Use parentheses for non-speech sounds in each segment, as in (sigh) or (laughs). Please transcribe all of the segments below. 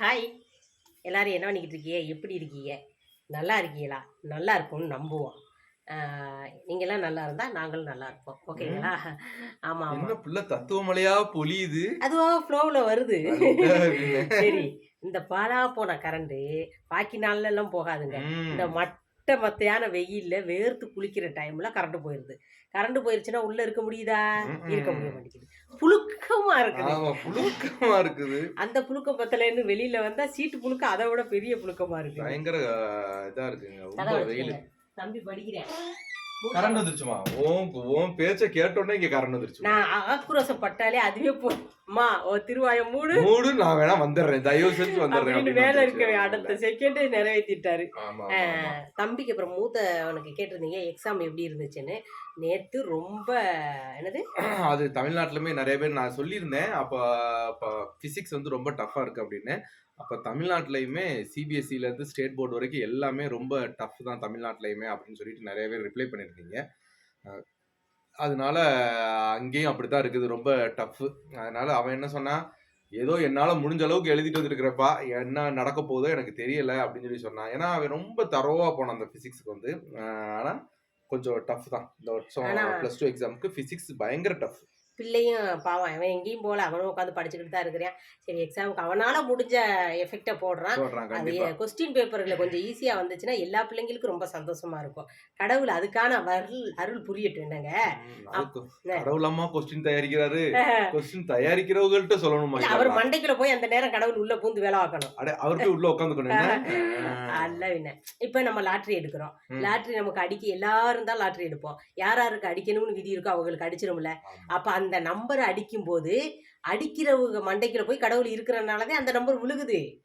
Hi எல்லாரும் என்ன பண்ணிக்கிட்டு இருக்கீங்க? எப்படி இருக்கீங்க? நல்லா இருக்கீங்களா? நல்லா இருக்கும்னு நம்புவோம். ஆஹ் நீங்கெல்லாம் நல்லா இருந்தால் நாங்களும் நல்லா இருப்போம். ஓகேங்களா? ஆமாம் என்ன புள்ள தத்துவமலையா பொழியுது? அதுவாக ஃப்ளோவில் வருது. சரி இந்த பாலா போன கரண்டு பாக்கி நாள்ல எல்லாம் போகாதுங்க. இந்த மட்ட மத்தையான வெயில்ல வேர்த்து குளிக்கிற டைம்ல கரண்ட் போயிருது. கரண்ட் போயிருச்சுன்னா உள்ள இருக்க முடியுதா. இருக்க முடிய மாட்டேங்குது. புழுக்கமா இருக்குது. ஆமா புழுக்கமா இருக்குது. அந்த புழுக்கம் பத்தலைன்னு வெளியில வந்தா சீட்டு புழுக்கம் அதை விட பெரிய புழுக்கமா இருக்கு பயங்கர இதா இருக்குங்க. ரொம்ப வெயில். தம்பி படிக்கிறேன். கரண்ட் வந்துருச்சுமா. ஓன் ஓன் பேச்ச கேட்டோடனே இங்க கரண்ட் வந்துருச்சு. நான் ஆக்ரோஷம் பட்டாலே அதுவே போமா ஓ திருவாயம் மூடு. மூடு நான் வேணா வந்துடுறேன். தயவு செஞ்சு வந்துடுறேன் வந்துருச்சு. இருக்கவே அடுத்த செகண்டே நிறைவேற்றிட்டாரு தம்பிக்கு அப்புறம் மூத்தவனுக்கு கேட்டிருந்தீங்க எக்ஸாம் எப்படி இருந்துச்சுன்னு. நேத்து ரொம்ப என்னது? (clears throat) அது தமிழ்நாட்டிலுமே நிறைய பேர் நான் சொல்லியிருந்தேன். அப்போ அப்போ ஃபிசிக்ஸ் வந்து ரொம்ப டஃப்பாக இருக்குது அப்படின்னு. அப்போ தமிழ்நாட்டிலையுமே சிபிஎஸ்சில இருந்து ஸ்டேட் போர்டு வரைக்கும் எல்லாமே ரொம்ப டஃப் தான் தமிழ்நாட்டிலையுமே அப்படின்னு சொல்லிட்டு நிறைய பேர் ரிப்ளை பண்ணியிருந்தீங்க. அதனால அங்கேயும் அப்படி தான் இருக்குது ரொம்ப டஃப்பு அதனால அவன் என்ன சொன்னா ஏதோ என்னால் முடிஞ்ச அளவுக்கு எழுதிட்டு வந்திருக்கிறப்பா என்ன நடக்க போதோ எனக்கு தெரியல அப்படின்னு சொல்லி சொன்னான். ஏன்னா அவன் ரொம்ப தரோவா போனான் அந்த ஃபிசிக்ஸ்க்கு வந்து. ஆனால் கொஞ்சம் டஃப் தான். இந்த வருஷம் ப்ளஸ் டூ எக்ஸாமுக்கு ஃபிசிக்ஸ் பயங்கர டஃப் பிள்ளையும் பாவம் அவன் எங்கேயும் போல அவனும் உட்காந்து படிச்சுக்கிட்டு தான் இருக்கிறான். சரி எக்ஸாமுக்கு அவனால முடிஞ்ச எஃபெக்டை போடுறான். அது கொஸ்டின் பேப்பர்களை கொஞ்சம் ஈஸியா வந்துச்சுன்னா எல்லா பிள்ளைங்களுக்கும் ரொம்ப சந்தோஷமா இருக்கும். கடவுள் அதுக்கான அருள் அருள் புரியட்டும் என்னங்க. கடவுளம்மா கொஸ்டின் தயாரிக்கிறாரு. கொஸ்டின் தயாரிக்கிறவங்கள்ட்ட சொல்லணுமா அவர் மண்டைக்குள்ள போய் அந்த நேரம் கடவுள் உள்ள பூந்து வேலை பார்க்கணும். அவருக்கு உள்ள உட்காந்துக்கணும் அல்ல என்ன? இப்ப நம்ம லாட்ரி எடுக்கிறோம். லாட்ரி நமக்கு அடிக்க எல்லாரும் தான் லாட்ரி எடுப்போம். யார் யாருக்கு அடிக்கணும்னு விதி இருக்கோ அவங்களுக்கு அடிச்சிரும்ல. அப்ப அந்த நம்பரை அடிக்கும் போது அடிக்கிறவங்க மண்டைக்குள்ள போய் கடவுள் இருக்கிறனாலதான் அந்த நம்பர் விழுகுது.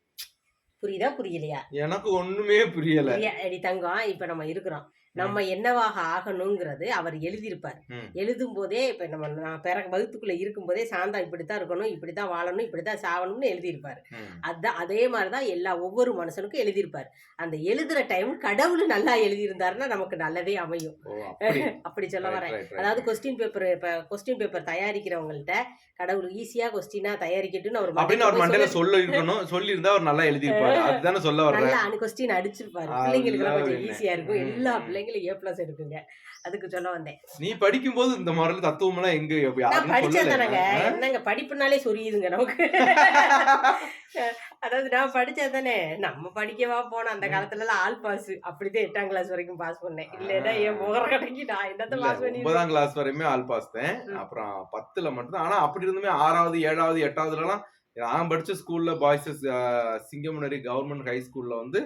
புரியுதா? புரியலையா? எனக்கு ஒண்ணுமே புரியல. தங்கம் இப்ப நம்ம இருக்கிறோம். நம்ம என்னவாக ஆகணுங்கிறது அவர் எழுதியிருப்பார். எழுதும் போதே இப்ப நம்ம நான் பிற வகுத்துக்குள்ள இருக்கும் போதே சாந்தா இப்படித்தான் இருக்கணும் இப்படித்தான் வாழணும் இப்படித்தான் சாவணும்னு எழுதியிருப்பார் ம். அதான் அதே மாதிரிதான் எல்லா ஒவ்வொரு மனுஷனுக்கும் எழுதியிருப்பார் அந்த எழுதுற டைம் கடவுள் நல்லா எழுதியிருந்தாருன்னா நமக்கு நல்லதே அமையும் (laughs) அப்படி. சொல்ல வரேன் அதாவது. கொஸ்டின் பேப்பர் இப்ப கொஸ்டின் பேப்பர் தயாரிக்கிறவங்கள்ட்ட கடவுள் ஈஸியா கொஸ்டினா தயாரிக்கட்டும்னு அவர் அப்படின்னு அவர் மண்டையில சொல்ல இருக்கணும் சொல்லி இருந்தா அவர் நல்லா எழுதியிருப்பாரு (laughs) அதுதானே சொல்ல அனு கொஸ்டின் அடிச்சிருப்பாரு பிள்ளைங்களுக்கு கொஞ்சம். ஈஸியா இருக்கும். எல்லா பிள்ளைங்களும் ஏ பிளஸ் எடுக்குங்க. அதுக்கு சொல்ல வந்தேன். நீ படிக்கும்போது இந்த மாதிரி தத்துவம் எல்லாம் எங்க நான் யாரும் படிச்சேன் சொல்லல தானங்க. என்னங்க படிப்புனாலே சொரியுதுங்க நமக்கு. அதாவது நான் படிச்சது தானே. நம்ம படிக்கவா போனோம் அந்த காலத்துல எல்லாம் ஆல் பாஸ். அப்படிதான் எட்டாம் கிளாஸ் வரைக்கும் பாஸ் பண்ணேன். இல்லைன்னா என் முகர கடைக்கு நான் என்னத்த பாஸ் பண்ணி ஒன்பதாம் கிளாஸ் வரையுமே ஆல் பாஸ் தான். அப்புறம் பத்துல மட்டும் ஆனா அப்படி இருந்துமே ஆறாவது ஏழாவது எட்டாவதுல எல்லாம் நான் படிச்ச ஸ்கூல்ல பாய்ஸ் சிங்கமுனரி கவர்மெண்ட் ஹை ஸ்கூல்ல வந்து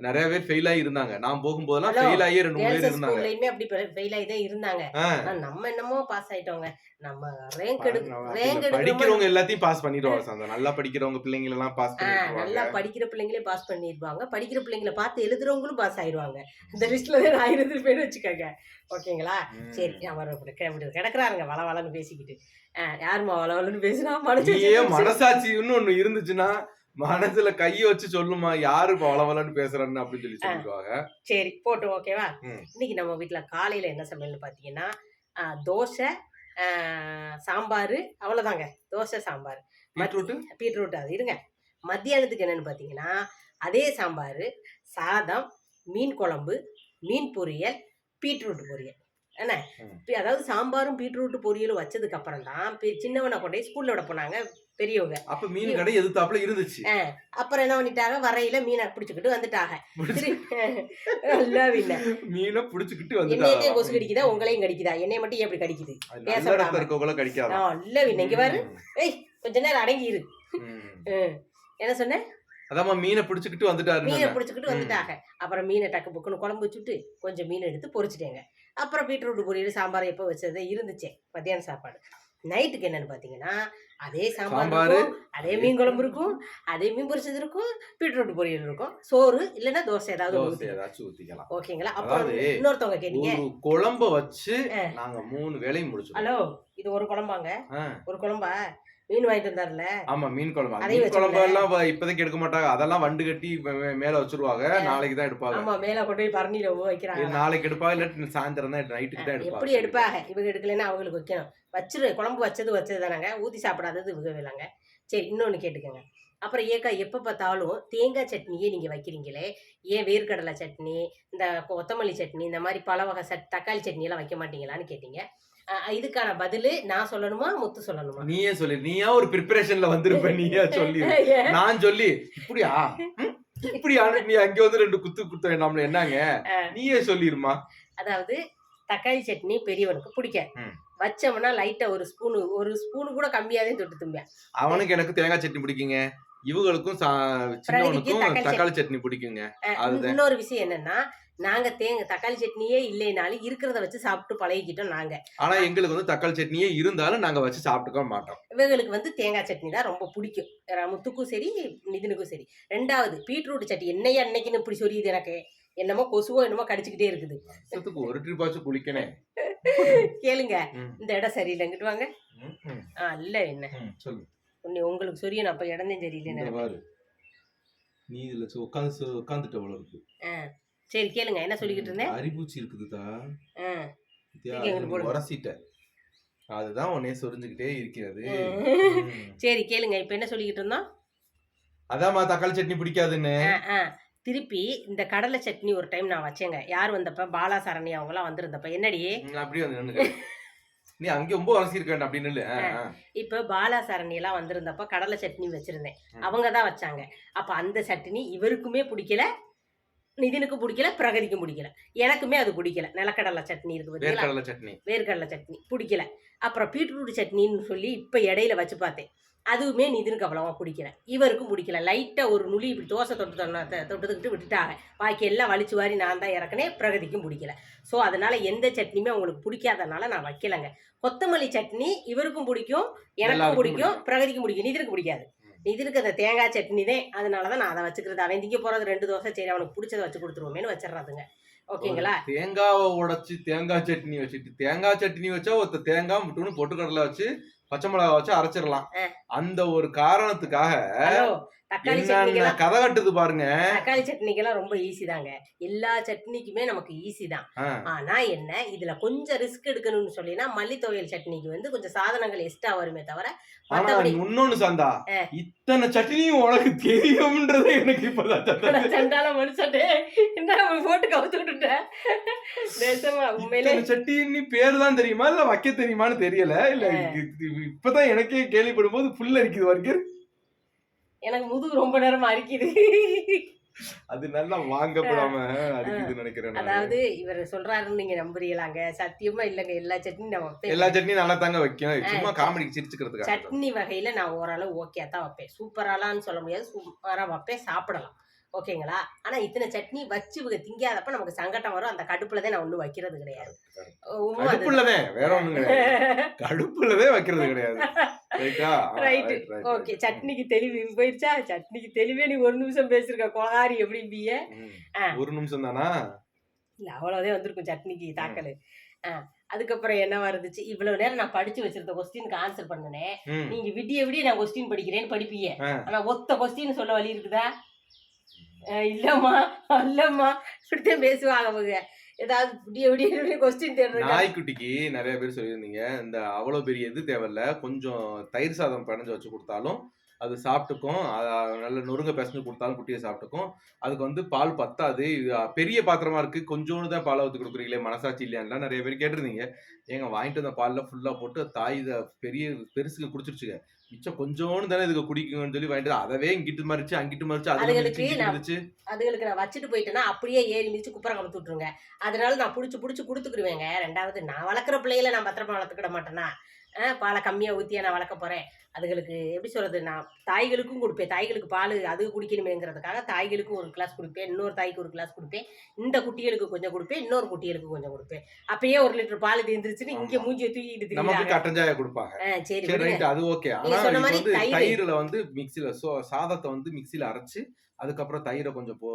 நிறைய பேர் ஃபெயில் ஆகி இருந்தாங்க. நான் போகும்போதெல்லாம் ஃபெயில் ஆகி ரெண்டு மூணு பேர் இருந்தாங்க. ஸ்கூல்லையுமே அப்படி ஃபெயில் ஆகி தான் இருந்தாங்க. நம்ம என்னமோ பாஸ் ஆயிட்டோங்க. நம்ம ரேங்க் எடு நம்ம ரேங்க் எடுக்கிற படிக்கிறவங்க எல்லாத்தையும் பாஸ் பண்ணிடுவாங்க சார். நல்லா படிக்கிறவங்க பிள்ளைங்க எல்லாம் பாஸ் ஆ, நல்லா பண்ணிடுவாங்க படிக்கிற பிள்ளைங்களே பாஸ் பண்ணிருப்பாங்க படிக்கிற பிள்ளைங்கள பார்த்து எழுதுறவங்களும் பாஸ் ஆயிருவாங்க இந்த லிஸ்ட்ல தான் நான் போய் வச்சுக்கோங்க. ஓகேங்களா. சரி அவர் இப்படி கிடக்குறாருங்க வள வளன்னு பேசிக்கிட்டு. ஆ, யாரும்மா வள வளன்னு பேசுனா? மனசாட்சின்னு ஒண்ணு இருந்துச்சுன்னா மனசுல கைய வச்சு சொல்லுமா யாரு இப்ப வளவலன்னு பேசுறான்னு அப்படின்னு சொல்லி சொல்லிடுவாங்க. சரி போட்டு ஓகேவா. இன்னைக்கு நம்ம வீட்ல காலையில என்ன சமையல்னு பார்த்தீங்கன்னா ஆ, தோசை சாம்பார் அவ்வளோதாங்க தோசை சாம்பார். பீட்ரூட் பீட்ரூட் அது. இருங்க. மத்தியானத்துக்கு என்னன்னு பார்த்தீங்கன்னா அதே சாம்பார் சாதம் மீன் குழம்பு மீன் பொரியல் பீட்ரூட் பொரியல். என்ன? அதாவது சாம்பாரும் பீட்ரூட் பொரியலும் வச்சதுக்கு அப்புறம் தான் சின்னவனை கொண்டு ஸ்கூல்ல விட போனாங்க. பெரியவங்க. அப்ப மீன் கடை எதிர்த்தாப்புல இருந்துச்சு. அப்புறம் என்ன பண்ணிட்டாங்க? வரையில மீனை பிடிச்சிக்கிட்டு வந்துட்டாங்க. நல்லா வின்ன மீனை புடிச்சுக்கிட்டு என்னையதே கொசு கடிக்குதா? உங்களையும் கடிக்குதா? என்னைய மட்டும் ஏன் இப்படி கடிக்குது? அது பேச நல்ல விடாம. ரத்தம் இருக்கவங்கள கடிக்காது? நல்ல வின்ன இங்க பாரு. ஏய் கொஞ்ச நேரம் அடங்கி இரு. என்ன சொன்ன? அதாம்மா மீனை பிடிச்சுக்கிட்டு வந்துட்டாரு மீனை பிடிச்சிக்கிட்டு. வந்துட்டாங்க. அப்புறம் மீனை டக்கு புக்குன்னு குழம்பு வச்சுட்டு கொஞ்சம் மீன் எடுத்து பொரிச்சிட்டேங்க அப்புறம் பீட்ரூட் பொரியல் சாம்பார் எப்போ வச்சது? இருந்துச்சே. மத்தியான சாப்பாடு. நைட்டுக்கு என்னன்னு பார்த்தீங்கன்னா அதே சாம்பார் அதே மீன் குழம்பு இருக்கும் அதே மீன் பொரிச்சது இருக்கும் பீட்ரூட் பொரியல் இருக்கும். சோறு இல்லைன்னா தோசை ஏதாவது ஊத்திக்கலாம். ஓகேங்களா? அதாவது இன்னொருத்தவங்க கேட்டீங்க. குழம்ப வச்சு ஆ. நாங்க மூணு வேலையும் முடிச்சிடுவோம். ஹலோ இது ஒரு குழம்பாங்க. ஒரு குழம்பா? மீன் வாங்கிட்டு வந்தார்ல ஆமா மீன் குழம்பு. மீன் குழம்பு. எல்லாம் இப்போதைக்கு எடுக்க மாட்டாங்க. அதெல்லாம் வண்டு கட்டி மேல வச்சிருவாங்க. நாளைக்கு தான் எடுப்பாங்க. ஆமா மேல கொண்டு போய் பரணியில வைக்கிறாங்க. நாளைக்கு எடுப்பாங்க இல்லாட்டி சாயந்தரம் தான் நைட்டுக்கு தான் எடுப்பாங்க எப்படி எடுப்பாங்க? இவங்க எடுக்கலைன்னா அவங்களுக்கு வைக்கணும். வச்சிரு குழம்பு வச்சது வச்சது தானங்க. ஊத்தி சாப்பிடாதது இவங்க வேலைங்க சரி இன்னொன்னு கேட்டுக்கோங்க. அப்புறம் ஏக்கா எப்போ பார்த்தாலும் தேங்காய் சட்னியே நீங்கள் வைக்கிறீங்களே? ஏன் வேர்க்கடலை சட்னி இந்த கொத்தமல்லி சட்னி இந்த மாதிரி பல வகை சட் தக்காளி சட்னி எல்லாம் வைக்க மாட்டீங்களான்னு கேட்டீங்க. இதுக்கான பதில் நான் சொல்லணுமா முத்து சொல்லணுமா? நீயே சொல்லு. நீயா ஒரு ப்ரிப்பரேஷன்ல வந்திருப்ப நீயா சொல்லி? (laughs) நான் சொல்லி இப்படியா? ம், இப்படியா நீ அங்க வந்து ரெண்டு குத்து குத்த வேண்டாம்ல என்னங்க? நீயே சொல்லிருமா? அதாவது தக்காளி சட்னி பெரியவனுக்கு பிடிக்க. வச்சோம்னா லைட்டா ஒரு ஸ்பூனு ஒரு ஸ்பூனு கூட கம்மியாவே தொட்டு தும்பியா அவனுக்கு எனக்கு தேங்காய் சட்னி பிடிக்குங்க. இவங்களுக்கும் சின்னவனுக்கும் தக்காளி சட்னி. பிடிக்குங்க. இன்னொரு விஷயம் என்னன்னா நாங்க தேங்க தக்காளி சட்னியே இல்லைனாலும் இருக்கிறத வச்சு சாப்பிட்டு பழகிக்கிட்டோம் நாங்க. ஆனா எங்களுக்கு வந்து தக்காளி சட்னியே இருந்தாலும் நாங்க வச்சு சாப்பிட்டுக்க மாட்டோம். இவங்களுக்கு வந்து தேங்காய் சட்னி தான் ரொம்ப பிடிக்கும். முத்துக்கும் சரி நிதினுக்கும் சரி. ரெண்டாவது பீட்ரூட் சட்னி. என்னையா அன்னைக்குன்னு இப்படி சொல்லியுது எனக்கு? என்னமோ கொசுவோ என்னமோ கடிச்சுக்கிட்டே இருக்குது. ஒரு ட்ரிப்பாச்சும் குளிக்கனே கேளுங்க. இந்த இடம் சரியில்லை. இங்கிட்டு வாங்க. ஆ இல்ல என்ன? சொல்லு. உங்களுக்கு சொரியணும் அப்ப இடமே பாரு. நீ இதுல உட்காந்து உட்காந்துட்ட அவ்வளவு இருக்கு. சரி கேளுங்க. என்ன சொல்லிக்கிட்டு இருந்தேன்? அரிபூச்சி இருக்குதுதா? ஆ. இத்தியா, தூக்கி அங்கிட்டு அது போடு. உரசிட்ட. அதுதான் உன்னைய சொரிஞ்சுக்கிட்டே இருக்கிறது. சரி கேளுங்க. இப்ப என்ன சொல்லிக்கிட்டு இருந்தோம்? அதாம்மா தக்காளி சட்னி பிடிக்காதுன்னு. திருப்பி இந்த கடலை சட்னி ஒரு டைம் நான் வச்சேங்க. யார் வந்தப்ப? பாலா சரணி அவங்களாம் வந்திருந்தப்ப. என்னடி? ம், அப்படியே வந்து. நீ அங்க ரொம்ப உரசி இருக்க அப்படின்னு இல்ல இப்ப பாலா சரணி எல்லாம் வந்திருந்தப்ப கடலை சட்னி வச்சிருந்தேன். அவங்க தான் வச்சாங்க. அப்ப அந்த சட்னி இவருக்குமே பிடிக்கல. நிதினுக்கு பிடிக்கல பிரகதிக்கும் பிடிக்கல. எனக்குமே அது பிடிக்கல. நிலக்கடலை சட்னி இருக்கு பார்த்தீங்களா வேர்க்கடலை சட்னி. வேர்க்கடலை சட்னி பிடிக்கல. அப்புறம் பீட்ரூட் சட்னின்னு சொல்லி இப்போ இடையில வச்சு பார்த்தேன். அதுவுமே நிதினுக்கு அவ்வளவா பிடிக்கல. இவருக்கும் பிடிக்கல. லைட்டாக ஒரு நுழி இப்படி தோசை தொட்டு தொண்ணா- தொ- தொட்டுக்கிட்டு விட்டுட்டாங்க. பாக்கி எல்லாம் வலிச்சு வாரி நான் தான் இறக்குனேன். பிரகதிக்கும் பிடிக்கல. ஸோ அதனால எந்த சட்னியுமே அவங்களுக்கு பிடிக்காதனால நான் வைக்கலைங்க. கொத்தமல்லி சட்னி இவருக்கும் பிடிக்கும் எனக்கும் பிடிக்கும் பிரகதிக்கும் பிடிக்கும். நிதினுக்கு பிடிக்காது. நிதினுக்கு அந்த தேங்காய் சட்னி தான். அதனால தான் நான் அதை வச்சுக்கிறது. அவன் திங்க போகிறது ரெண்டு தோசை சரி அவனுக்கு பிடிச்சதை வச்சு கொடுத்துருவோமேனு வச்சிடுறாதுங்க. ஓகேங்களா? தேங்காவை உடைச்சு தேங்காய் சட்னி வச்சுட்டு தேங்காய் சட்னி வச்சா ஒருத்த தேங்காய் முட்டுன்னு பொட்டுக்கடலை வச்சு பச்சை மிளகா வச்சு அரைச்சிடலாம். அந்த ஒரு காரணத்துக்காக தக்காளி சட்னிக்கெல்லாம் கதை கட்டுது பாருங்க. தக்காளி சட்னிக்கெல்லாம் ரொம்ப ஈஸி தாங்க. எல்லா சட்னிக்குமே நமக்கு ஈஸி தான். ஆனா என்ன இதுல கொஞ்சம் ரிஸ்க் எடுக்கணும்னு சொல்லினா மல்லி துவையல் சட்னிக்கு வந்து கொஞ்சம் சாதனங்கள் எக்ஸ்ட்ரா வருமே தவிர மத்தபடி இன்னொன்னு சந்தா. இத்தனை சட்னியும் உனக்கு தெரியும்ன்றது எனக்கு இப்பதான். சண்டால மனுஷட்டே என்ன போட்டு கவுத்துக்கிட்டு நேசமா உண்மையிலே சட்னி பேர் தான் தெரியுமா? இல்ல வைக்க தெரியுமான்னு தெரியல? இல்ல இப்பதான் எனக்கே கேள்விப்படும் போது புல் அரிக்குது வரைக்கும் எனக்கு முதுகு ரொம்ப நேரமா அரிக்குது. அது நல்லா வாங்கப்படாம அரிக்குதுன்னு நினைக்கிறேன் நானு. அதாவது இவர் சொல்றாருன்னு நீங்க நம்புறீங்களாங்க. சத்தியமா இல்லைங்க. எல்லா சட்னியும் நான் வைப்பேன். எல்லா சட்னியும் நல்லா தாங்க வைக்கும் சும்மா சரி. காமெடிக்கு சிரிச்சுக்கிறதுக்காக. சட்னி வகையில நான் ஓரளவு ஓகே தான் வைப்பேன். சூப்பராலான்னு சொல்ல முடியாது. சூப்பரா வைப்பேன். சாப்பிடலாம். ஓகேங்களா? ஆனா இத்தனை சட்னி வச்சு இவங்க திங்காதப்ப நமக்கு சங்கடம் வரும். அந்த கடுப்புல தான் நான் ஒண்ணும் வைக்கிறது கிடையாது. வேற ஒண்ணும் (laughs) கடுப்புள்ளதே வைக்கிறது கிடையாது. ரைட்டா. ஓகே சட்னிக்கு தெளிவு போயிடுச்சா சட்னிக்கு தெளிவே நீ ஒரு நிமிஷம் பேசிருக்க எப்படிம்பிய ஆ. ஒரு நிமிஷம் தானா? இல்ல அவ்வளவுதான் வந்திருக்கும் சட்னிக்கு தாக்கல். அதுக்கப்புறம் என்ன வருதுச்சு? இவ்வளவு நேரம் நான் படிச்சு வச்சிருந்த கொஸ்டினுக்கு ஆன்சர் பண்ணனேன் ம். நீங்க விடிய விடிய நான் கொஸ்டின் படிக்கிறேன்னு படிப்பீங்க. ஆனா ஒத்த கொஸ்டின் சொல்ல வழி இருக்குதா? இல்லம்மா அல்லம்மா இப்படித்தான் பேசுவாங்க அவங்க ஏதாவது விடிய விடிய கொஸ்டின் தேடுறாங்க நாய்க்குட்டிக்கு நிறைய பேர் சொல்லியிருந்தீங்க. இந்த அவ்வளவு பெரிய இது தேவையில்ல. கொஞ்சம் தயிர் சாதம் பிணைஞ்சு வச்சு கொடுத்தாலும் அது சாப்பிட்டுக்கும். நல்ல நொறுங்க பிசைஞ்சு கொடுத்தாலும் குட்டியை சாப்பிட்டுக்கும். அதுக்கு வந்து பால் பத்தாது. இது பெரிய பாத்திரமா இருக்கு. கொஞ்சோண்டு தான் பாலை ஊற்றி கொடுக்குறீங்களே மனசாட்சி இல்லையான்லாம் நிறைய பேர் கேட்டிருந்தீங்க. ஏங்க வாங்கிட்டு வந்த பாலில் ஃபுல்லாக போட்டு தாய் இதை பெரிய பெருசுக்கு குடிச்சிருச்சுங்க. மிச்சம் கொஞ்சோண்டு தானே இதுக்கு குடிக்குங்கன்னு சொல்லி வாங்கிட்டு அதவே இங்கிட்டு மறிச்சு அங்கிட்டு மறிச்சு அதுகளுக்கு அதுகளுக்கு நான் வச்சுட்டு போயிட்டேன்னா அப்படியே ஏறி மிதிச்சு குப்பரை கலத்து விட்டுருங்க. அதனால நான் புடிச்சு புடிச்சு கொடுத்துக்குருவேங்க ரெண்டாவது நான் வளர்க்குற பிள்ளைகளை நான் பத்திரமா வளர்த்துக்கிட மாட்டேனா அஹ் பாலை கம்மியாக ஊற்றியா நான் வளர்க்க போகிறேன் அதுகளுக்கு எப்படி சொல்கிறது நான் தாய்களுக்கும் கொடுப்பேன். தாய்களுக்கு பால் அது குடிக்கணுமேங்கிறதுக்காக தாய்களுக்கும் ஒரு கிளாஸ் கொடுப்பேன். இன்னொரு தாய்க்கு ஒரு கிளாஸ் கொடுப்பேன். இந்த குட்டிகளுக்கு கொஞ்சம் கொடுப்பேன். இன்னொரு குட்டிகளுக்கு கொஞ்சம் கொடுப்பேன். அப்பயே ஒரு லிட்டர் பால் தீர்ந்துருச்சுன்னு இங்கே. மூஞ்சியை தூக்கிட்டு நமக்கு கட்டஞ்சாய கொடுப்பாங்க. சரி அது ஓகே ஆனா நீங்க சொன்ன மாதிரி. தயிர்ல வந்து மிக்ஸில சோ சாதத்தை வந்து மிக்ஸில அரைச்சு அதுக்கப்புறம் தயிரை கொஞ்சம் போ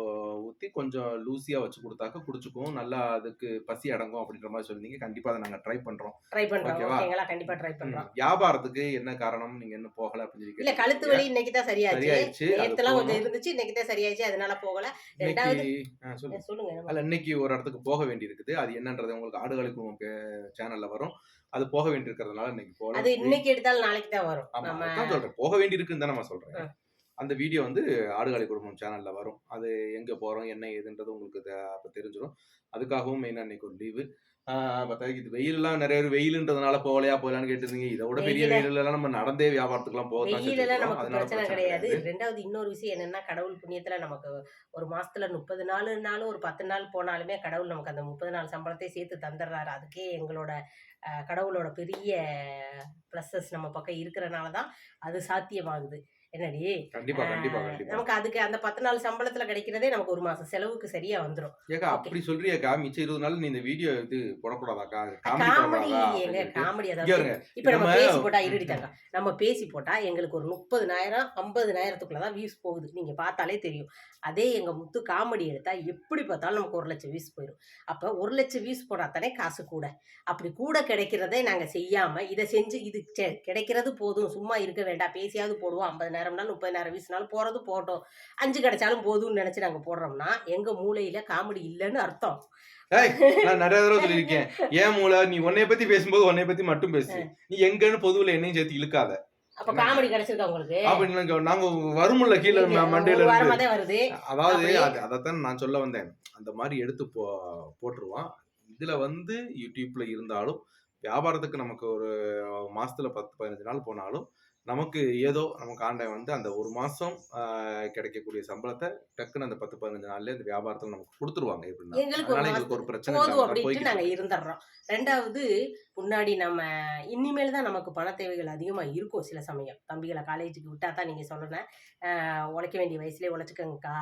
ஊற்றி கொஞ்சம் லூசியாக வச்சு கொடுத்தாக்க குடிச்சுக்கும் நல்லா அதுக்கு பசி அடங்கும் அப்படின்ற மாதிரி சொல்லியிருந்தீங்க கண்டிப்பாக அதை நாங்கள் ட்ரை பண்ணுறோம் ட்ரை பண்றோம். ஓகேவா? ஓகேங்களா? கண்டிப்பா ட்ரை பண்றோம். வியாபாரத்துக்கு என்ன காரணம்? நீங்க என்ன போகல அப்படின்னு சொல்லி இல்ல கழுத்து வலி இன்னைக்கு தான் சரியாச்சு. சரியாயிடுச்சு. அது நேத்துலாம் கொஞ்சம். இருந்துச்சு இன்னைக்கு தான் சரியாயிடுச்சு. அதனால போகல. ரெண்டாவது சொல்லுங்க. அல்ல இன்னைக்கு ஒரு இடத்துக்கு போக வேண்டியிருக்குது. அது என்னன்றது உங்களுக்கு ஆடுகளை குடும்பம் சேனல்ல வரும். அது போக வேண்டியிருக்கிறதுனால இன்னைக்கு போகல. அது இன்னைக்கு எடுத்தாலும் நாளைக்கு தான் வரும். ஆமா நம்ம அதான் சொல்றேன். போக வேண்டியிருக்குன்னு தான் நான் சொல்றேன். ஆ. அந்த வீடியோ வந்து ஆடுகாலி குடும்பம் சேனல்ல வரும். அது எங்க போறோம் என்ன ஏதுன்றது உங்களுக்கு அப்ப தெரிஞ்சிடும் அதுக்காகவும் மெயினா இன்னைக்கு ஒரு லீவு பத்தாயிரம் இது வெயில்லாம் நிறைய பேர் வெயிலுன்றதுனால போகலையா போகலான்னு கேட்டிருந்தீங்க. இதை விட பெரிய வெயில- வெயில் எல்லாம் நம்ம நடந்தே வியாபாரத்துக்குலாம் போக வெயில் எல்லாம் நமக்கு பிரச்சனை கிடையாது. ரெண்டாவது இன்னொரு விஷயம் என்னன்னா கடவுள் புண்ணியத்துல நமக்கு ஒரு மாசத்துல முப்பது நாளுனாலும் ஒரு பத்து நாள் போனாலுமே கடவுள் நமக்கு அந்த முப்பது நாள் சம்பளத்தை சேர்த்து தந்துடுறாரு. அதுக்கே எங்களோட கடவுளோட பெரிய ப்ளஸஸ் நம்ம பக்கம் இருக்கிறனால தான் அது சாத்தியமாகுது. என்னடி? கண்டிப்பா கண்டிப்பா நமக்கு அதுக்கு அந்த பத்து நாள் சம்பளத்துல கிடைக்கிறதே நமக்கு ஒரு மாசம் செலவுக்கு சரியா வந்துடும் ஏக்கா அப்படி சொல்றியாக்கா மிச்சம் இருபது நாள் நீ இந்த வீடியோ இது போடக்கூடாதாக்கா? காமெடி அப்படின்ட்டு. காமெடி அதாவது இப்ப நம்ம பேசி போட்டா இருடி தங்க நம்ம பேசி போட்டா எங்களுக்கு ஒரு முப்பதுனாயிரம் ஐம்பதுனாயிரத்துக்குள்ளதான் வியூஸ் போகுது. நீங்க பார்த்தாலே தெரியும். அதே எங்க முத்து காமெடி எடுத்தா எப்படி பார்த்தாலும் நமக்கு ஒரு லட்சம் வியூஸ் போயிடும் அப்ப ஒரு லட்சம் வியூஸ் போடாதானே காசு கூட. அப்படி கூட கிடைக்கிறதே நாங்க செய்யாம இதை செஞ்சு இது கிடைக்கிறது போதும். சும்மா இருக்க வேண்டாம். பேசியாவது போடுவோம். ஐம்பதுனாயிரம்னாலும் முப்பதாயிரம் வியூஸ்னாலும் போறது போட்டோம். அஞ்சு கிடைச்சாலும் போதும்னு நினைச்சு நாங்க போடுறோம்னா எங்க மூளையில காமெடி இல்லைன்னு அர்த்தம். நான் நிறைய தடவை சொல்லியிருக்கேன். ஏன் மூளை? நீ உன்னைய பத்தி பேசும்போது உன்னைய பத்தி மட்டும் பேசு. நீ எங்கன்னு பொதுவுல என்னையும் சேர்த்து இழுக்காத. அப்ப காமெடி கிடைச்சிருக்கா உங்களுக்கு? அப்படி நாங்க வருமுல்ல கீழே மண்டையில வருது. அதாவது அதைத்தான் நான் சொல்ல வந்தேன். அந்த மாதிரி எடுத்து போ போட்டுருவான். இதுல வந்து யூடியூப்ல இருந்தாலும் வியாபாரத்துக்கு நமக்கு ஒரு மாசத்துல பத்து பதினஞ்சு நாள் போனாலும் நமக்கு ஏதோ நமக்கு ஆண்டவன் வந்து அந்த ஒரு மாசம் ஆஹ், கிடைக்கக்கூடிய சம்பளத்தை டக்குன்னு அந்த பத்து பதினஞ்சு நாள்ல இந்த வியாபாரத்துல நமக்கு கொடுத்துருவாங்க எப்படின்னா எங்களுக்கு ஒரு பிரச்சனை போதும் அப்படின்ட்டு. இருந்துடுறோம் ரெண்டாவது முன்னாடி நம்ம இனிமேல் தான் நமக்கு பண தேவைகள் அதிகமா இருக்கும் சில சமயம். தம்பிகளை காலேஜுக்கு விட்டா தான் நீங்க சொல்லணும் உழைக்க வேண்டிய வயசுலயே உழைச்சிக்கங்கக்கா.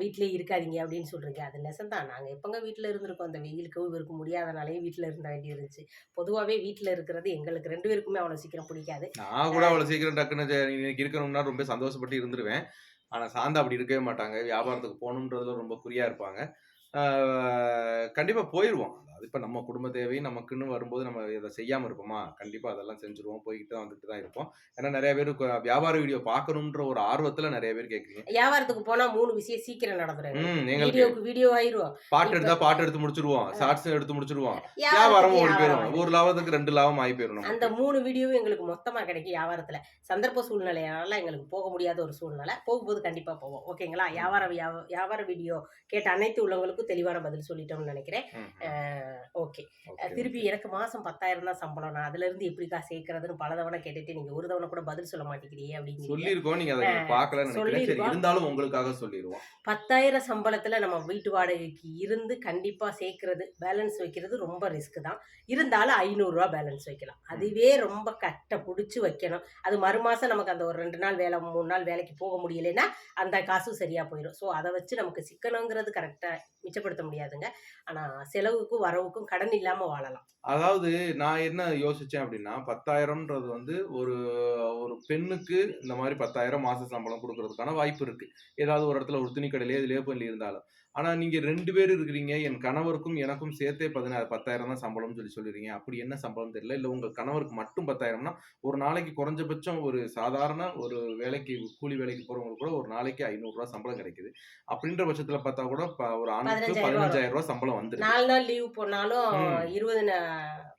வீட்லயே இருக்காதீங்க அப்படின்னு சொல்றீங்க. அது நெசம் தான். நாங்க எப்பங்க வீட்டுல இருந்திருக்கோம்? அந்த வெயிலுக்கும் இருக்க முடியாதனாலே வீட்டுல இருந்த வேண்டி இருந்துச்சு. பொதுவாவே வீட்டுல இருக்கிறது எங்களுக்கு ரெண்டு பேருக்குமே அவ்வளவு சீக்கிரம் பிடிக்காது. நான் கூட அவ்வளவு சீக்கிரம் டக்குன்னு இன்னைக்கு இருக்கணும்னா ரொம்ப சந்தோஷப்பட்டு இருந்துருவேன். ஆனா சாந்தா அப்படி இருக்கவே மாட்டாங்க. வியாபாரத்துக்கு போகணுன்றதுல ரொம்ப குறியா இருப்பாங்க. ஆஹ் கண்டிப்பா போயிடுவோம் இப்ப நம்ம குடும்ப தேவை நமக்குன்னு வரும்போது நம்ம இதை செய்யாம இருப்போமா? கண்டிப்பா அதெல்லாம் செஞ்சுருவோம். போய்கிட்டு தான் வந்துட்டு தான் இருப்போம். ஏன்னா நிறைய பேர் வியாபார வீடியோ பார்க்கணுன்ற ஒரு ஆர்வத்துல நிறைய பேர் கேக்குறீங்க. வியாபாரத்துக்கு போனா மூணு விஷயம் சீக்கிரம் நடந்துரும். ம் எங்களுக்கு வீடியோ ஆயிரும். பாட்டு எடுத்தா பாட்டு எடுத்து முடிச்சிருவோம். ஷார்ட்ஸ் எடுத்து முடிச்சிருவோம். வியாபாரம் ஓடி போயிடும் ஆயிரும். ஒரு லாபத்துக்கு ரெண்டு லாபம் ஆகி போயிடும் அந்த. மூணு வீடியோவும் எங்களுக்கு மொத்தமா கிடைக்கும் வியாபாரத்துல. சந்தர்ப்ப சூழ்நிலையால எங்களுக்கு போக முடியாத ஒரு சூழ்நிலை. போகும்போது கண்டிப்பா போவோம். ஓகேங்களா? வியாபார வியா- வியாபார வீடியோ கேட்ட அனைத்து உள்ளவங்களுக்கும் தெளிவான பதில் சொல்லிட்டோம்னு நினைக்கிறேன். ஓகே. திருப்பி எனக்கு மாசம் பத்தாயிரம் தான் சம்பளம். நான் அதுல இருந்து எப்படிக்கா சேர்க்கறதுன்னு பல தவணை கேட்டுட்டு நீங்க ஒரு தவணை கூட பதில் சொல்ல மாட்டேங்கிறீங்க அப்படிங்கிறீங்க. சொல்லியிருக்கோம். நீங்க அதை சொல்லியிருக்கோம். இருந்தாலும் உங்களுக்காக சொல்லிடுவோம் பத்தாயிரம் சம்பளத்துல நம்ம வீட்டு வாடகைக்கு இருந்து கண்டிப்பா சேர்க்கறது பேலன்ஸ் வைக்கிறது ரொம்ப ரிஸ்க் தான். இருந்தாலும் ஐநூறுரூவா பேலன்ஸ் வைக்கலாம். அதுவே ரொம்ப கட்ட பிடிச்சி வைக்கணும். அது மறுமாசம் நமக்கு அந்த ஒரு ரெண்டு நாள் வேலை மூணு நாள் வேலைக்கு போக முடியலைன்னா அந்த காசும் சரியா போயிடும் ஸோ அதை வச்சு நமக்கு சிக்கனங்கிறது கரெக்டா மிச்சப்படுத்த முடியாதுங்க. ஆனா செலவுக்கும் வரவுக்கும் கடன் இல்லாம வாழலாம். அதாவது நான் என்ன யோசிச்சேன் அப்படின்னா பத்தாயிரம்ன்றது வந்து ஒரு ஒரு பெண்ணுக்கு இந்த மாதிரி பத்தாயிரம் மாச சம்பளம் கொடுக்கறதுக்கான வாய்ப்பு இருக்கு. ஏதாவது ஒரு இடத்துல ஒரு துணிக்கடையிலே இதுலயே பண்ணி இருந்தாலும். ஆனா நீங்க ரெண்டு பேர் இருக்கிறீங்க என் கணவருக்கும் எனக்கும் சேர்த்தே பதினாறு பத்தாயிரம் தான் சம்பளம்னு சொல்லி சொல்லிடுறீங்க. அப்படி என்ன சம்பளம் தெரியல. இல்ல உங்க கணவருக்கு மட்டும் பத்தாயிரம்னா ஒரு நாளைக்கு குறைஞ்சபட்சம் ஒரு சாதாரண ஒரு வேலைக்கு கூலி வேலைக்கு போறவங்களுக்கு கூட ஒரு நாளைக்கு ஐநூறு ரூபாய் சம்பளம் கிடைக்குது. அப்படின்ற பட்சத்துல பார்த்தா கூட ஒரு ஆணுக்கு பதினஞ்சாயிரம் ரூபாய் சம்பளம் வந்துருக்கு நாலு நாள் லீவ் போனாலும். இருபது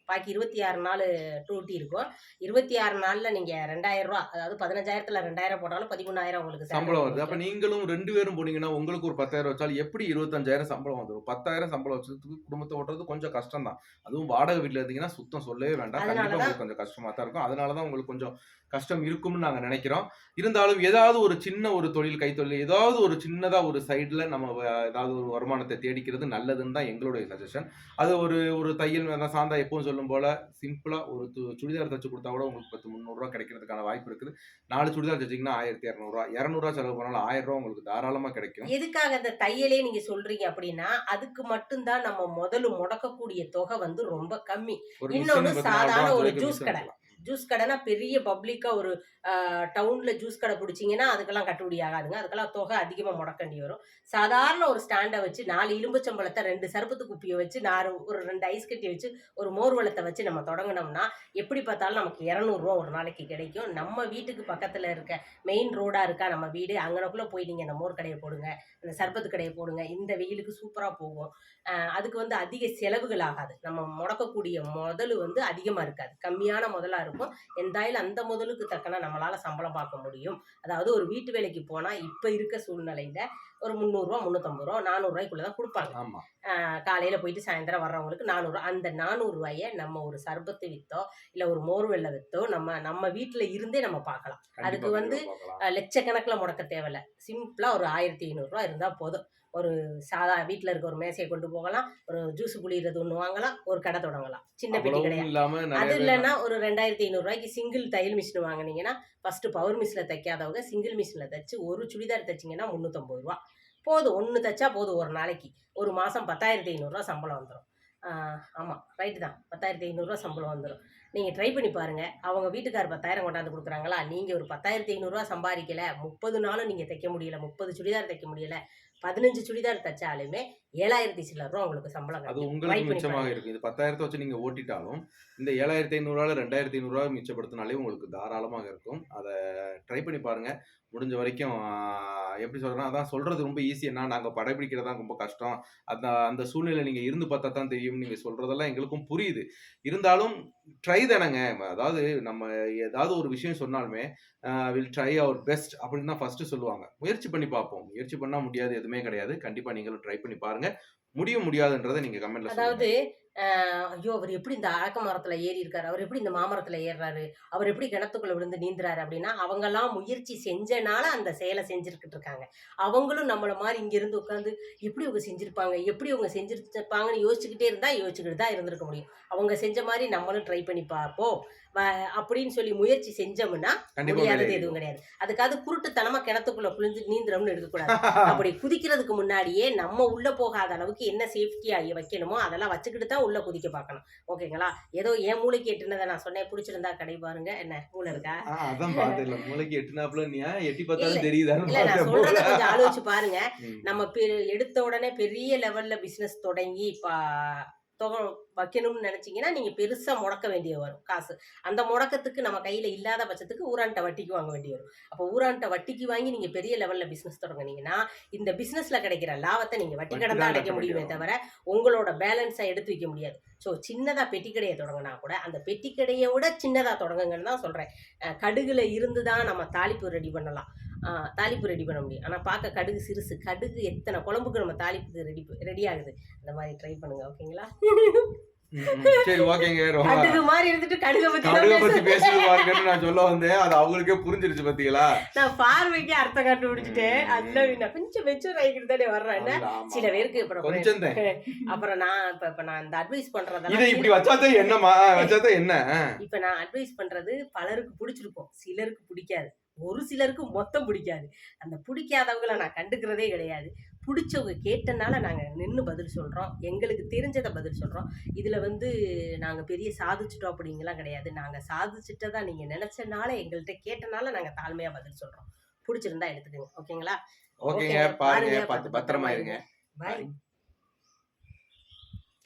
பாக்கி இருபத்தி ஆறு நாள் டூட்டி இருக்கும். இருபத்தி ஆறு நாள்ல நீங்க ரெண்டாயிரம் ரூபா அதாவது பதினஞ்சாயிரத்துல ரெண்டாயிரம் போட்டாலும் பதிமூணாயிரம் உங்களுக்கு சம்பளம் வருது. அப்ப. நீங்களும் ரெண்டு பேரும் போனீங்கன்னா உங்களுக்கு ஒரு பத்தாயிரம் வச்சாலும் எப்படி இருபத்தஞ்சாயிரம் சம்பளம் வந்துடும் பத்தாயிரம் சம்பளம் வச்சதுக்கு குடும்பத்தை ஓட்டுறது கொஞ்சம் கஷ்டம் தான் அதுவும் வாடகை வீட்டுல இருந்தீங்கன்னா சுத்தம் சொல்லவே வேண்டாம். கண்டிப்பா அதனாலதான் உங்களுக்கு கொஞ்சம் கஷ்டமா தான் இருக்கும். அதனாலதான் உங்களுக்கு கொஞ்சம் கஷ்டம் இருக்கும்னு நாங்க நினைக்கிறோம். இருந்தாலும் ஏதாவது ஒரு சின்ன ஒரு தொழில் கைத்தொழில் ஏதாவது ஒரு சின்னதா ஒரு சைடுல நம்ம ஏதாவது ஒரு வருமானத்தை தேடிக்கிறது நல்லதுன்னு தான் எங்களுடைய சஜஷன் அது ஒரு ஒரு தையல் சாந்தா எப்பவும் சொல்லும் போல சிம்பிளா ஒரு து- சுடிதார் தச்சு கொடுத்தா கூட உங்களுக்கு பத்து முந்நூறுரூவா கிடைக்கிறதுக்கான வாய்ப்பு இருக்குது. நாலு சுடிதார் தச்சிங்கன்னா ஆயிரத்தி இரநூறுவா. இரநூறுவா செலவு பண்ணாலும் ஆயிரம் ரூபா உங்களுக்கு தாராளமா கிடைக்கும். எதுக்காக அந்த தையலே நீங்க சொல்றீங்க அப்படின்னா அதுக்கு மட்டும்தான் நம்ம முதல்ல முடக்கக்கூடிய தொகை வந்து ரொம்ப கம்மி. இன்னொன்னு சாதாரண ஒரு மிஷின் கடை. ஜூஸ் கடைனா பெரிய பப்ளிக்காக ஒரு டவுனில் ஜூஸ் கடை பிடிச்சிங்கன்னா அதுக்கெல்லாம் கட்டுப்படி ஆகாதுங்க. அதுக்கெல்லாம் தொகை அதிகமாக முடக்கண்டி வரும். சாதாரண ஒரு ஸ்டாண்டை வச்சு நாலு எலும்புச்சம்பழத்தை ரெண்டு சர்பத்து குப்பியை வச்சு நாலு ஒரு ரெண்டு ஐஸ் கட்டி வச்சு ஒரு மோர் வளத்தை வச்சு நம்ம தொடங்கினோம்னா எப்படி பார்த்தாலும் நமக்கு இரநூறுவா ஒரு நாளைக்கு கிடைக்கும். நம்ம வீட்டுக்கு பக்கத்தில் இருக்க மெயின் ரோடாக இருக்கா நம்ம வீடு அங்கனக்குள்ளே போய் நீங்கள் அந்த மோர் கடையை போடுங்க அந்த சர்பத்து கடையை போடுங்க இந்த வெயிலுக்கு சூப்பராக போகும். அதுக்கு வந்து அதிக செலவுகள் ஆகாது. நம்ம முடக்கக்கூடிய முதல் வந்து அதிகமாக இருக்காது. கம்மியான முதலாக இருக்கும். எந்தாயிலும் அந்த முதலுக்கு தக்கன நம்மளால் சம்பளம் பார்க்க முடியும். அதாவது ஒரு வீட்டு வேலைக்கு போனால் இப்போ இருக்க சூழ்நிலையில் ஒரு முந்நூறுரூவா முந்நூற்றம்பது ரூபா நானூறுரூவாய்க்குள்ளே தான் கொடுப்பாங்க. காலையில் போயிட்டு சாயந்தரம் வர்றவங்களுக்கு நானூறுரூவா அந்த நானூறுரூவாயை நம்ம ஒரு சர்பத்து விற்றோ இல்லை ஒரு மோர் வெள்ளை விற்றோ நம்ம நம்ம வீட்டில் இருந்தே நம்ம பார்க்கலாம். அதுக்கு வந்து லட்சக்கணக்கில் முடக்க தேவையில்ல. சிம்பிளாக ஒரு ஆயிரத்தி ஐநூறுரூவா இருந்தால் போதும். ஒரு சாதா வீட்டில் இருக்க ஒரு மேசையை கொண்டு போகலாம். ஒரு ஜூஸ் புளியறது ஒன்று வாங்கலாம். ஒரு கடை தொடங்கலாம். சின்ன பெட்டி கிடையாது. அது இல்லைன்னா ஒரு ரெண்டாயிரத்தி ஐநூறுரூவாய்க்கு சிங்கிள் தையல் மிஷின் வாங்குனீங்கன்னா ஃபர்ஸ்ட் பவர் மிஷினில் தைக்காதவங்க சிங்கிள் மிஷினில் தைச்சு ஒரு சுடிதார் தைச்சிங்கன்னா முந்நூற்றம்பது ரூபா. போதும். ஒன்று தைச்சா போதும் ஒரு நாளைக்கு. ஒரு மாதம் பத்தாயிரத்தி ஐநூறுரூவா சம்பளம் வந்துடும் ஆமாம் ரைட்டு தான். பத்தாயிரத்தி ஐநூறுரூவா சம்பளம் வந்துடும் நீங்கள் ட்ரை பண்ணி பாருங்கள் அவங்க வீட்டுக்கார் பத்தாயிரம் கொண்டாந்து கொடுக்குறாங்களா? நீங்கள் ஒரு பத்தாயிரத்தி ஐநூறுரூவா சம்பாதிக்கல. முப்பது நாளும் நீங்கள் தைக்க முடியல. முப்பது சுடிதார் தைக்க முடியல. பதினஞ்சு சுடிதார் தைச்சாலுமே ஏழாயிரத்தி சில்லற ரூபா உங்களுக்கு சம்பளம் அது உங்களுக்கு மிச்சமாக. இருக்கு இது பத்தாயிரத்தை வச்சு நீங்க ஓட்டிட்டாலும் இந்த ஏழாயிரத்தி ஐநூறுரூவா ரெண்டாயிரத்தி ஐநூறுரூவா மிச்சப்படுத்தினாலே உங்களுக்கு தாராளமாக இருக்கும். அதை ட்ரை பண்ணி பாருங்க. முடிஞ்ச வரைக்கும் எப்படி சொல்றேன்னா அதான் சொல்றது ரொம்ப ஈஸி என்ன நாங்கள் படைப்பிடிக்கிறது தான் ரொம்ப கஷ்டம். அந்த அந்த சூழ்நிலை நீங்க இருந்து பார்த்தா தான் தெரியும். நீங்க சொல்றதெல்லாம் எங்களுக்கும் புரியுது. இருந்தாலும் ட்ரை தானேங்க. அதாவது நம்ம ஏதாவது ஒரு விஷயம் சொன்னாலுமே வில் ட்ரை அவர் பெஸ்ட் அப்படின்னு தான் ஃபர்ஸ்ட் சொல்லுவாங்க. முயற்சி பண்ணி பார்ப்போம். முயற்சி பண்ணா முடியாது எதுவுமே கிடையாது. கண்டிப்பா நீங்களும் ட்ரை பண்ணி பாருங்க. முடியும் முடியாதுன்றதை நீங்க கமெண்ட்ல அதாவது ஐயோ அவர் எப்படி இந்த அரக்க மரத்துல ஏறி இருக்காரு அவர் எப்படி இந்த மாமரத்துல ஏறுறாரு? அவர் எப்படி கிணத்துக்குள்ள விழுந்து நீந்துறாரு அப்படின்னா அவங்கெல்லாம் முயற்சி செஞ்சனால அந்த செயலை செஞ்சுருக்கிட்டு இருக்காங்க. அவங்களும் நம்மள மாதிரி இங்க இருந்து உட்காந்து எப்படி அவங்க செஞ்சிருப்பாங்க? எப்படி அவங்க செஞ்சிருப்பாங்கன்னு யோசிச்சுக்கிட்டே இருந்தா யோசிச்சுக்கிட்டு தான் இருந்திருக்க முடியும். அவங்க செஞ்ச மாதிரி நம்மளும் ட்ரை பண்ணி பார்ப்போம். அப்படின்னு சொல்லி முயற்சி செஞ்சோம்னா முடியாதது எதுவும் கிடையாது. அதுக்காக குருட்டுத்தனமா கிணத்துக்குள்ள குளிஞ்சு நீந்துறோம்னு எடுக்கக்கூடாது (laughs) அப்படி குதிக்கிறதுக்கு முன்னாடியே நம்ம உள்ள போகாத அளவுக்கு என்ன சேஃப்டியா வைக்கணுமோ அதெல்லாம் வச்சுக்கிட்டு தான் உள்ள குதிக்க பார்க்கணும். ஓகேங்களா? ஏதோ என் மூளைக்கு எட்டுனதை நான் சொன்னேன். பிடிச்சிருந்தா கடை பாருங்க. என்ன? மூளை இருக்கா? அதான் பார்த்தேன் மூளைக்கு ஏன் எட்டி பார்த்தாலும் தெரியுதான்னு இல்ல நான் சொல்றத. கொஞ்சம் ஆலோசிச்சு பாருங்க. நம்ம எடுத்த உடனே பெரிய லெவல்ல பிசினஸ் தொடங்கி பா தொகை வைக்கணும்னு நினைச்சீங்கன்னா நீங்க பெருசா முடக்க வேண்டிய வரும். காசு. அந்த முடக்கத்துக்கு நம்ம கையில இல்லாத பட்சத்துக்கு ஊரான்ட்ட வட்டிக்கு வாங்க வேண்டிய வரும். அப்போ ஊரான்ட்ட வட்டிக்கு வாங்கி நீங்க பெரிய லெவல்ல பிசினஸ் தொடங்குனீங்கன்னா இந்த பிசினஸ்ல கிடைக்கிற லாபத்தை நீங்க வட்டி கடன் தான் அடைக்க முடியுமே. தவிர உங்களோட பேலன்ஸை எடுத்து வைக்க முடியாது. ஸோ சின்னதா பெட்டி கடையை தொடங்கினா கூட அந்த பெட்டி கடையை விட சின்னதா தொடங்குங்கன்னு தான் சொல்றேன். கடுகுல இருந்து தான் நம்ம தாளிப்பு ரெடி பண்ணலாம். தாளிப்பு ரெடி பண்ண முடியும். ஆனால் பார்க்க கடுகு சிறுசு கடுகு எத்தனை குழம்புக்கு நம்ம தாளிப்புக்கு ரெடி ரெடி ஆகுது? அந்த மாதிரி ட்ரை பண்ணுங்க ஓகேங்களா. சரி ஓகேங்க ரொம்ப கடுகு மாதிரி இருந்துட்டு கடுகை பத்தி கடுகை பத்தி நான் சொல்ல வந்தேன். அது அவங்களுக்கே புரிஞ்சிருச்சு பாத்தீங்களா? நான் பார்வைக்கு அர்த்தம் கண்டுபிடிச்சிட்டேன். அதுல நான் கொஞ்சம் மெச்சூர் ஆகிட்டு தானே வர்றேன். சில பேருக்கு அப்புறம் கொஞ்சம் தான். (laughs) அப்புறம் நான் இப்ப இப்ப நான் இந்த அட்வைஸ் இதை பண்றதெல்லாம் இப்படி வச்சாதான் என்னமா வச்சாதான் என்ன. இப்ப நான் அட்வைஸ் பண்றது பலருக்கு பிடிச்சிருக்கும். சிலருக்கு பிடிக்காது. ஒரு சிலருக்கு மொத்தம் பிடிக்காது. அந்த பிடிக்காதவங்கள நான் கண்டுக்கிறதே கிடையாது. பிடிச்சவங்க கேட்டனால நாங்க நின்று பதில் சொல்றோம். எங்களுக்கு தெரிஞ்சதை பதில் சொல்றோம். இதுல வந்து நாங்க பெரிய சாதிச்சிட்டோம் அப்படிங்கலாம் கிடையாது. நாங்க சாதிச்சிட்டதா நீங்க நினைச்சனால எங்கள்கிட்ட கேட்டனால நாங்க தாழ்மையா பதில் சொல்றோம். பிடிச்சிருந்தா எடுத்துக்கோங்க. ஓகேங்களா? ஓகேங்க. பாருங்க. பத்திரமா இருங்க. பாய்